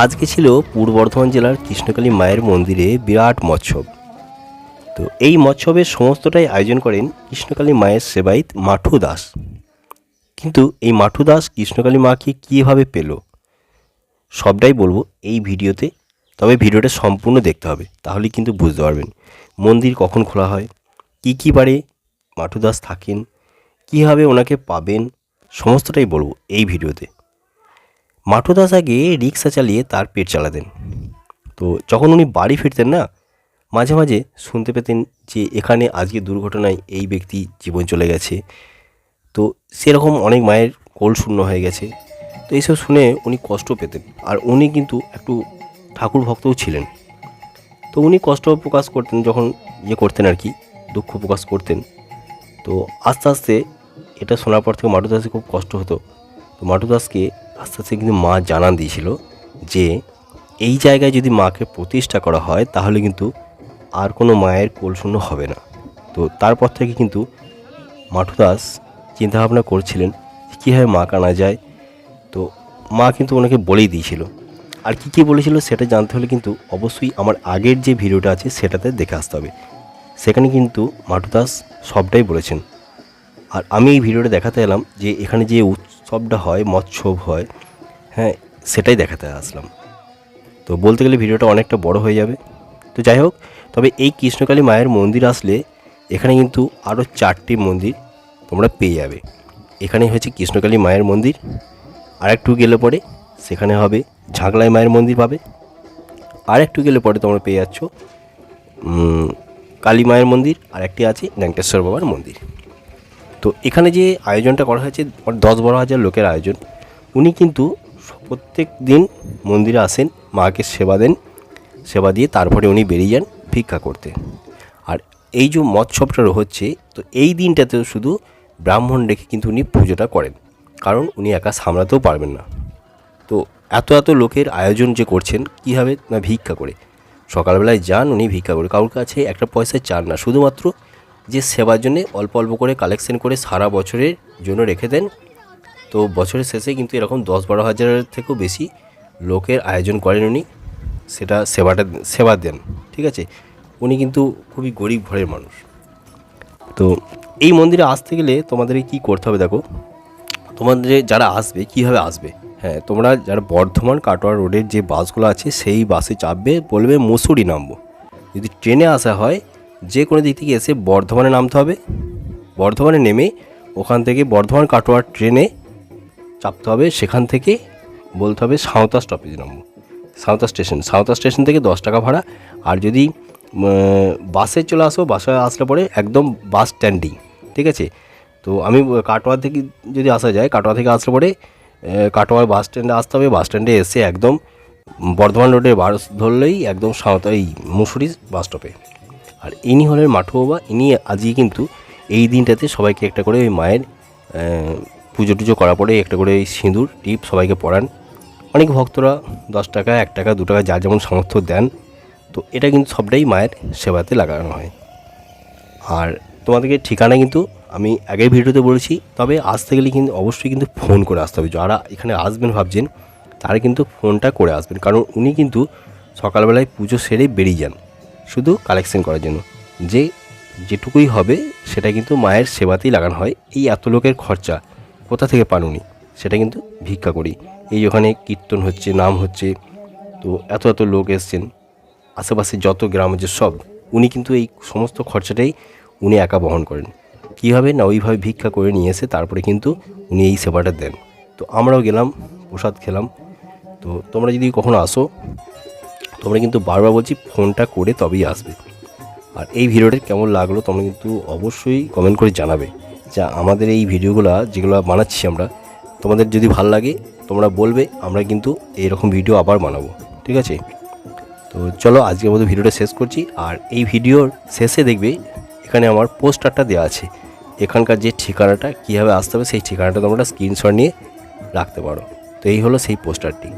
আজকে ছিল পূর্ব বর্ধমান জেলার কৃষ্ণকালী মায়ের মন্দিরে বিরাট মৎসব। তো এই মৎসবের সমস্তটাই আয়োজন করেন কৃষ্ণকালী মায়ের সেবায়িত মাঠু দাস। কিন্তু এই মাঠু দাস কৃষ্ণকালী মাকে কীভাবে পেল? সবটাই বলব এই ভিডিওতে। তবে ভিডিওটা সম্পূর্ণ দেখতে হবে, তাহলে কিন্তু বুঝতে পারবেন মন্দির কখন খোলা হয়, কী কী বারে মাঠু দাস থাকেন, কীভাবে ওনাকে পাবেন, সমস্তটাই বলব এই ভিডিওতে। মাঠু দাস আগে রিক্সা চালিয়ে তার পেট চালাতেন। তো যখন উনি বাড়ি ফিরতেন না, মাঝে মাঝে শুনতে পেতেন যে এখানে আজকে দুর্ঘটনায় এই ব্যক্তি জীবন চলে গেছে। তো সেরকম অনেক মায়ের কোল শূন্য হয়ে গেছে। তো এইসব শুনে উনি কষ্ট পেতেন আর উনি কিন্তু একটু ঠাকুর ভক্তও ছিলেন। তো উনি কষ্ট প্রকাশ করতেন, যখন ইয়ে করতেন আর কি, দুঃখ প্রকাশ করতেন। তো আস্তে আস্তে এটা শোনার পর থেকে মাটু দাসের খুব কষ্ট হতো। তো মাটু দাসকে আস্তে আস্তে কিন্তু মা জানান দিয়েছিল যে, এই জায়গায় যদি মাকে প্রতিষ্ঠা করা হয়, তাহলে কিন্তু আর কোনো মায়ের কোলশূন্য হবে না। তো তারপর থেকে কিন্তু মাঠু দাস চিন্তাভাবনা করছিলেন কীভাবে মা কানা যায়? তো মা কিন্তু ওনাকে বলেই দিয়েছিল। আর কী কী বলেছিল সেটা জানতে হলে কিন্তু অবশ্যই আমার আগের যে ভিডিওটা আছে, সেটাতে দেখে আসতে হবে। সেখানে কিন্তু মাঠু দাস সবটাই বলেছেন। আর আমি এই ভিডিওটা দেখাতে এলাম যে, এখানে যে উৎসবটা হয় মৎসব হয় হ্যাঁ সেটাই দেখাতে আসলাম। তো বলতে গেলে ভিডিওটা অনেকটা বড় হয়ে যাবে। তো যাই হোক, তবে এই কৃষ্ণকালী মায়ের মন্দির আসলে এখানে কিন্তু আরও চারটি মন্দির তোমরা পেয়ে যাবে। এখানে হয়েছে কৃষ্ণকালী মায়ের মন্দির আর একটু গেলে পরে সেখানে হবে ঝাঁকলাই মায়ের মন্দির পাবে। আর একটু গেলে পরে তোমরা পেয়ে যাচ্ছ কালী মায়ের মন্দির আর একটি আছে ন্যাংটেশ্বর বাবার মন্দির। তো এখানে যে আয়োজনটা করা হয়েছে দশ বারো হাজার লোকের আয়োজন। উনি কিন্তু প্রত্যেক দিন মন্দিরে আসেন, মাকে সেবা দেন, সেবা দিয়ে তারপরে উনি বেরিয়ে যান ভিক্ষা করতে। আর এই যে মৎসবটা হচ্ছে, তো এই দিনটাতেও শুধু ব্রাহ্মণ রেখে কিন্তু উনি পুজোটা করেন। কারণ উনি একা সামলাতেও পারবেন না। তো এত এত লোকের আয়োজন যে করছেন, কীভাবে না ভিক্ষা করে? সকালবেলায় যান, উনি ভিক্ষা করে। কারোর কাছে একটা পয়সা চান না। শুধুমাত্র যে সেবার জন্যে অল্প অল্প করে কালেকশন করে সারা বছরের জন্য রেখে দেন। তো বছরের শেষে কিন্তু এরকম দশ বারো হাজারের থেকেও বেশি লোকের আয়োজন করেন উনি। সেটা সেবাটা, সেবা দেন, ঠিক আছে? উনি কিন্তু খুবই গরিব ঘরের মানুষ। তো এই মন্দিরে আসতে গেলে তোমাদের কী করতে হবে দেখো? তোমাদের যারা আসবে, কীভাবে আসবে? হ্যাঁ তোমরা যারা বর্ধমান কাটোয়া রোডের যে বাসগুলো আছে, সেই বাসে চাপবে, বলবে মুসুরি নামবো। যদি ট্রেনে আসা হয় যে কোনো দিক থেকে এসে বর্ধমানে নামতে হবে। বর্ধমানে নেমে ওখান থেকে বর্ধমান কাটোয়ার ট্রেনে চাপতে হবে। সেখান থেকে বলতে হবে সাঁওতা স্টপেজ নামবো সাঁওতা স্টেশন সাঁওতা স্টেশন থেকে দশ টাকা ভাড়া। আর যদি বাসে চলে আসো, বাসে আসলে পরে একদম বাস স্ট্যান্ডিং ঠিক আছে? তো আমি, কাটোয়া থেকে যদি আসা যায়, কাটোয়া থেকে আসলে পরে কাটোয়ার বাস স্ট্যান্ডে আসতে হবে। বাস স্ট্যান্ডে এসে একদম বর্ধমান রোডে বাস ধরলেই একদম সাঁওতা এই মুসুরি বাস স্টপে আর ইনি হলেন বাবা। ইনি আজকে কিন্তু এই দিনটাতে সবাইকে একটা করে ওই মায়ের পুজো টুজো করার পরে একটা করে এই সিঁদুর, টিপ সবাইকে পরান। অনেক ভক্তরা দশ টাকা, এক টাকা, দু টাকা যার যেমন সামর্থ্য দেন, তো এটা কিন্তু সবটাই মায়ের সেবাতে লাগানো হয়। আর তোমাদেরকে ঠিকানা কিন্তু আমি আগের ভিডিওতে বলেছি, তবে আসতে গেলে কিন্তু অবশ্যই কিন্তু ফোন করে আসতে হবে। যারা এখানে আসবেন ভাবছেন, তারা কিন্তু ফোনটা করে আসবেন। কারণ উনি কিন্তু সকালবেলায় পুজো সেরে বেরিয়ে যান। শুধু কালেকশন করার জন্য। যে যেটুকুই হবে, সেটা কিন্তু মায়ের সেবাতেই লাগানো হয়। এই এত লোকের খরচা, কোথা থেকে পান উনি? সেটা কিন্তু ভিক্ষা করি। এই ওখানে কীর্তন হচ্ছে, নাম হচ্ছে, তো এত এত লোক এসছেন। আশেপাশে যত গ্রাম আছে সব, উনি কিন্তু এই সমস্ত খরচাটাই উনি একা বহন করেন। কীভাবে না ওইভাবে ভিক্ষা করে নিয়ে এসে তারপরে কিন্তু উনি এই সেবাটা দেন। তো আমরাও গেলাম, প্রসাদ খেলাম। তো তোমরা যদি কখনো আসো তোমরা কিন্তু বারবার বলছি ফোনটা করে তবেই আসবে। আর এই ভিডিওটা কেমন লাগল তোমরা কিন্তু অবশ্যই কমেন্ট করে জানাবে যা আমাদের এই ভিডিওগুলো যেগুলো বানাচ্ছি আমরা, তোমাদের যদি ভালো লাগে তোমরা বলবে, আমরা কিন্তু এইরকম ভিডিও আবার বানাবো, ঠিক আছে? তো চলো আজকের মতো ভিডিওটা শেষ করছি, আর এই ভিডিওর শেষে দেখবে এখানে আমার পোস্টারটা দেওয়া আছে, এখানকার যে ঠিকানাটা, কীভাবে আসতে হবে সেই ঠিকানাটা তোমরা স্ক্রিনশট নিয়ে রাখতে পারো। তো এই হলো সেই পোস্টারটি।